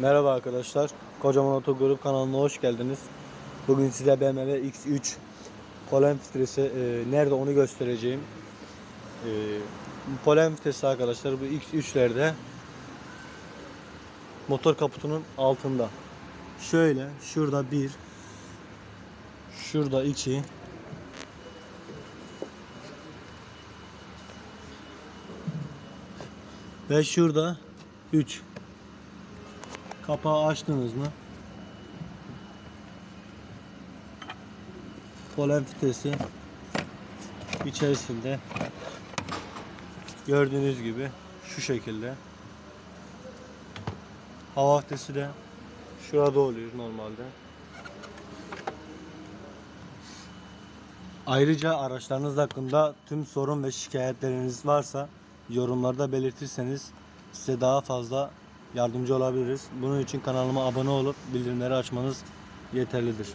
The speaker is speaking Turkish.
Merhaba arkadaşlar. Kocaman Otogrup kanalına hoş geldiniz. Bugün size BMW X3 polen filtresi e, nerede onu göstereceğim. E, polen filtresi arkadaşlar bu X3'lerde motor kaputunun altında. Şöyle şurada bir şurada iki ve şurada 3 Kapağı açtınız mı? Polen filtresi içerisinde gördüğünüz gibi şu şekilde. Hava filtresi de şurada oluyor normalde. Ayrıca araçlarınız hakkında tüm sorun ve şikayetleriniz varsa yorumlarda belirtirseniz size daha fazla yardımcı olabiliriz. Bunun için kanalıma abone olup bildirimleri açmanız yeterlidir.